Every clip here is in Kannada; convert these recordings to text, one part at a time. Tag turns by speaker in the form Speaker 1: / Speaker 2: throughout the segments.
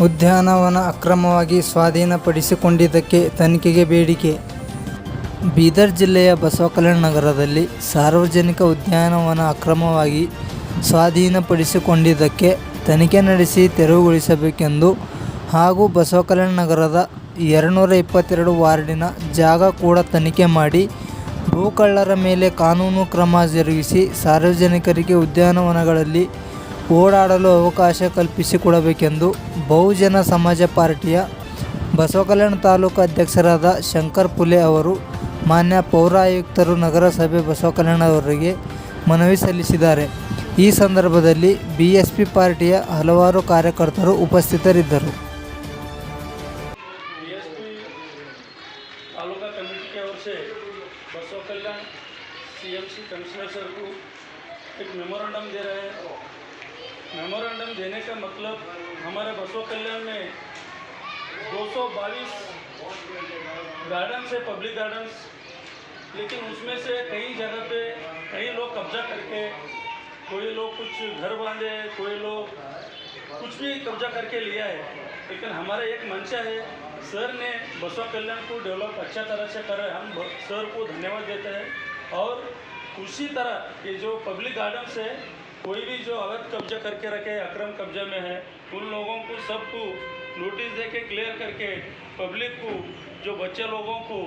Speaker 1: ಉದ್ಯಾನವನ ಅಕ್ರಮವಾಗಿ ಸ್ವಾಧೀನಪಡಿಸಿಕೊಂಡಿದ್ದಕ್ಕೆ ತನಿಖೆಗೆ ಬೇಡಿಕೆ. ಬೀದರ್ ಜಿಲ್ಲೆಯ ಬಸವಕಲ್ಯಾಣ ನಗರದಲ್ಲಿ ಸಾರ್ವಜನಿಕ ಉದ್ಯಾನವನ ಅಕ್ರಮವಾಗಿ ಸ್ವಾಧೀನಪಡಿಸಿಕೊಂಡಿದ್ದಕ್ಕೆ ತನಿಖೆ ನಡೆಸಿ ತೆರವುಗೊಳಿಸಬೇಕೆಂದು ಹಾಗೂ ಬಸವಕಲ್ಯಾಣ ನಗರದ ಎರಡುನೂರ ಇಪ್ಪತ್ತೆರಡು ವಾರ್ಡಿನ ಜಾಗ ಕೂಡ ತನಿಖೆ ಮಾಡಿ ಭೂಕಳ್ಳರ ಮೇಲೆ ಕಾನೂನು ಕ್ರಮ ಜರುಗಿಸಿ ಸಾರ್ವಜನಿಕರಿಗೆ ಉದ್ಯಾನವನಗಳಲ್ಲಿ ಓಡಾಡಲು ಅವಕಾಶ ಕಲ್ಪಿಸಿಕೊಡಬೇಕೆಂದು ಬಹುಜನ ಸಮಾಜ ಪಾರ್ಟಿಯ ಬಸವಕಲ್ಯಾಣ ತಾಲೂಕು ಅಧ್ಯಕ್ಷರಾದ ಶಂಕರ್ ಪುಲೆ ಅವರು ಮಾನ್ಯ ಪೌರಾಯುಕ್ತರು ನಗರಸಭೆ ಬಸವಕಲ್ಯಾಣ ಅವರಿಗೆ ಮನವಿ ಸಲ್ಲಿಸಿದ್ದಾರೆ ಈ ಸಂದರ್ಭದಲ್ಲಿ ಬಿಎಸ್ಪಿ ಪಾರ್ಟಿಯ ಹಲವಾರು ಕಾರ್ಯಕರ್ತರು ಉಪಸ್ಥಿತರಿದ್ದರು
Speaker 2: बीएसपी तालुका कमेटी की ओर से Basava Kalyan CMC commissioner sir को एक मेमोरेंडम दे रहे हैं मेमोरेंडम देने का मतलब हमारे बसव कल्याण में 222 गार्डन से पब्लिक गार्डन्स लेकिन उसमें से कई जगह पे कई लोग कब्जा करके, कोई लोग कुछ घर बांधे, कोई लोग कुछ भी कब्जा करके लिया है। लेकिन हमारा एक मंशा है, सर ने बसवा कल्याण को डेवलप अच्छा तरह से कर रहे हम सर को धन्यवाद देते हैं। और उसी तरह ये जो पब्लिक गार्डन्स है कोई भी जो अवैध कब्जा करके रखे, अक्रम कब्जा में है, उन लोगों को सबको नोटिस दे के क्लियर करके पब्लिक को, जो बच्चे लोगों को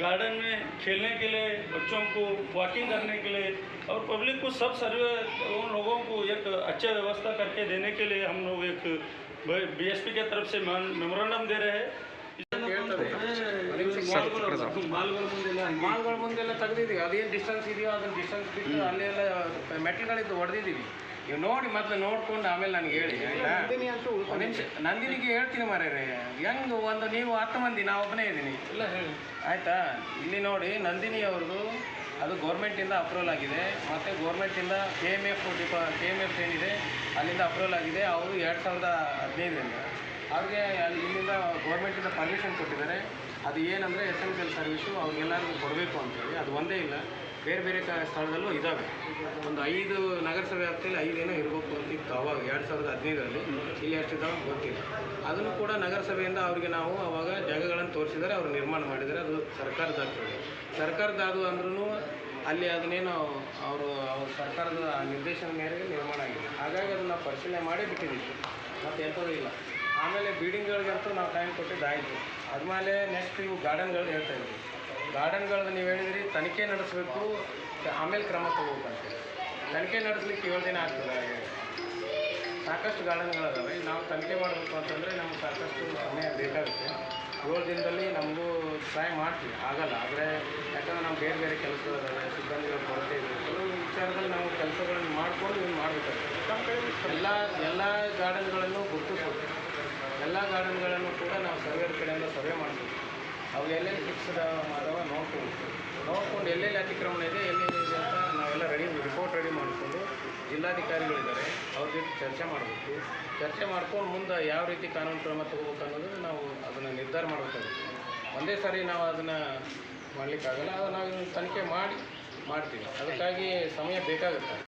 Speaker 2: गार्डन में खेलने के लिए, बच्चों को वॉकिंग करने के लिए और पब्लिक को सब सर्वे उन लोगों को एक अच्छा व्यवस्था करके देने के लिए हम लोग एक बीएसपी के तरफ़ से मेमोरेंडम दे रहे हैं। ಮಾಲ್ಗಳ ಮುಂದೆಲ್ಲ
Speaker 3: ಮಾಲ್ಗಳ ಮುಂದೆಲ್ಲ ತೆಗ್ದಿದ್ದೀವಿ. ಅದೇನು ಡಿಸ್ಟೆನ್ಸ್ ಇದೆಯೋ ಅದನ್ನ ಡಿಸ್ಟೆನ್ಸ್ ಬಿಟ್ಟು ಅಲ್ಲೆಲ್ಲ ಮೆಟ್ಲುಗಳಿದ್ದು ಹೊಡೆದಿದ್ದೀವಿ ನೀವು ನೋಡಿ ಮೊದಲು ನೋಡ್ಕೊಂಡು ಆಮೇಲೆ ನನಗೆ ಹೇಳಿ ಅಂತ ನಿಮಿಷ ನಂದಿನಿಗೆ ಹೇಳ್ತೀನಿ ಮಾರ್ಯಾರೆ ಹೆಂಗೆ ಒಂದು ನೀವು ಹತ್ತು ಮಂದಿ ನಾ ಒಬ್ಬನೇ ಇದ್ದೀನಿ.
Speaker 2: ಇಲ್ಲ ಹೇಳಿ.
Speaker 3: ಆಯಿತಾ? ಇಲ್ಲಿ ನೋಡಿ ನಂದಿನಿ ಅವ್ರದ್ದು ಅದು ಗೌರ್ಮೆಂಟಿಂದ ಅಪ್ರೂವಲ್ ಆಗಿದೆ. ಮತ್ತು ಗೌರ್ಮೆಂಟಿಂದ ಕೆ ಎಂ ಎಫ್ ಡಿಪಾ ಕೆ ಎಂ ಎಫ್ ಏನಿದೆ ಅಲ್ಲಿಂದ ಅಪ್ರೂವಲ್ ಆಗಿದೆ. ಅವರು ಎರಡು ಸಾವಿರದ ಹದಿನೈದರಿಂದ ಅವ್ರಿಗೆ ಇಲ್ಲಿಂದ ಗೌರ್ಮೆಂಟಿಂದ ಪರ್ಮಿಷನ್ ಕೊಟ್ಟಿದ್ದಾರೆ. ಅದು ಏನಂದರೆ ಎಸ್ ಎಂ ಎಲ್ ಸರ್ವಿಸು ಅವ್ರಿಗೆಲ್ಲರಿಗೂ ಕೊಡಬೇಕು ಅಂತೇಳಿ ಅದು ಒಂದೇ ಇಲ್ಲ. ಬೇರೆ ಬೇರೆ ಕ ಸ್ಥಳದಲ್ಲೂ ಇದ್ದಾವೆ ಒಂದು ಐದು ನಗರಸಭೆ ವ್ಯಾಪ್ತಿಯಲ್ಲಿ ಐದೇನೋ ಇರಬೇಕು ಅಂತ ಇತ್ತು ಅವಾಗ, ಎರಡು ಸಾವಿರದ ಹದಿನೈದರಲ್ಲಿ. ಇಲ್ಲಿ ಎಷ್ಟಿದ್ದಾವೆ ಗೊತ್ತಿಲ್ಲ. ಅದನ್ನು ಕೂಡ ನಗರಸಭೆಯಿಂದ ಅವರಿಗೆ ನಾವು ಅವಾಗ ಜಾಗಗಳನ್ನು ತೋರಿಸಿದರೆ ಅವರು ನಿರ್ಮಾಣ ಮಾಡಿದರೆ ಅದು ಸರ್ಕಾರದ ಸರ್ಕಾರದ ಅದು ಅಂದ್ರೂ ಅಲ್ಲಿ ಅದನ್ನೇನು ಅವರು, ಅವ್ರ ಸರ್ಕಾರದ ನಿರ್ದೇಶನ ಮೇರೆಗೆ ನಿರ್ಮಾಣ ಆಗಿದೆ. ಹಾಗಾಗಿ ಅದನ್ನು ಪರಿಶೀಲನೆ ಮಾಡಿ ಬಿಟ್ಟಿದ್ದೀವಿ. ಮತ್ತು ಎಂಥದ್ದು ಇಲ್ಲ. ಆಮೇಲೆ ಬಿಲ್ಡಿಂಗ್ಗಳಿಗಂತೂ ನಾವು ಟೈಮ್ ಕೊಟ್ಟಿದ್ದಾಯಿತು. ಆದಮೇಲೆ ನೆಕ್ಸ್ಟ್ ಇವು ಗಾರ್ಡನ್ಗಳು ಹೇಳ್ತಾ ಇದ್ವಿ. ಗಾರ್ಡನ್ಗಳದ್ದು ನೀವು ಹೇಳಿದ್ರಿ ತನಿಖೆ ನಡೆಸಬೇಕು ಆಮೇಲೆ ಕ್ರಮ ತಗೋಬೇಕಂತೇಳಿ ತನಿಖೆ ನಡೆಸಲಿಕ್ಕೆ ಏಳು ದಿನ ಆಗ್ತದೆ ಸಾಕಷ್ಟು ಗಾರ್ಡನ್ಗಳಿದಾವೆ. ನಾವು ತನಿಖೆ ಮಾಡಬೇಕು ಅಂತಂದರೆ ನಮ್ಗೆ ಸಾಕಷ್ಟು ಸಮಯ ಬೇಕಾಗುತ್ತೆ. ಏಳು ದಿನದಲ್ಲಿ ನಮಗೂ ಟ್ರೈ ಮಾಡ್ತೀವಿ. ಆಗಲ್ಲ. ಆದರೆ ಯಾಕಂದರೆ ನಾವು ಬೇರೆ ಬೇರೆ ಕೆಲಸಗಳಿದಾವೆ ಸಿಬ್ಬಂದಿಗಳ ಕೊರತೆ ಇದೆ ಕೆಲವು ವಿಚಾರದಲ್ಲಿ ನಾವು ಕೆಲಸಗಳನ್ನು ಮಾಡಿಕೊಂಡು ಇವ್ನು ಮಾಡಬೇಕಾಗುತ್ತೆ ಎಲ್ಲ ಎಲ್ಲ ಗಾರ್ಡನ್ಗಳನ್ನು ಎಲ್ಲ ಗಾರ್ಡನ್ಗಳನ್ನು ಕೂಡ ನಾವು ಸರ್ವೇರ್ ಕಡೆಯಿಂದ ಸರ್ವೆ ಮಾಡಬೇಕು ಅವು ಎಲ್ಲೆಲ್ಲಿ ಫಿಕ್ಸ್ಡ್ ಅದಾವ ನೋಡ್ಕೊಬೇಕು ನೋಡ್ಕೊಂಡು ಎಲ್ಲೆಲ್ಲಿ ಅತಿಕ್ರಮಣ ಇದೆ ಎಲ್ಲೆಲ್ಲಿ ಇದೆ ಅಂತ ನಾವೆಲ್ಲ ರೆಡಿ ರಿಪೋರ್ಟ್ ರೆಡಿ ಮಾಡಿಕೊಂಡು ಜಿಲ್ಲಾಧಿಕಾರಿಗಳಿದ್ದಾರೆ, ಅವ್ರ ಜೊತೆ ಚರ್ಚೆ ಮಾಡಬೇಕು. ಚರ್ಚೆ ಮಾಡ್ಕೊಂಡು ಮುಂದೆ ಯಾವ ರೀತಿ ಕಾನೂನು ಕ್ರಮ ತಗೋಬೇಕು ಅನ್ನೋದನ್ನು ನಾವು ಅದನ್ನು ನಿರ್ಧಾರ ಮಾಡಬೇಕಾಗುತ್ತೆ. ಒಂದೇ ಸಾರಿ ನಾವು ಅದನ್ನು ಮಾಡಲಿಕ್ಕಾಗಲ್ಲ, ಅದು ನಾವು ತನಿಖೆ ಮಾಡಿ, ಮಾಡ್ತೀವಿ. ಅದಕ್ಕಾಗಿ ಸಮಯ ಬೇಕಾಗುತ್ತೆ.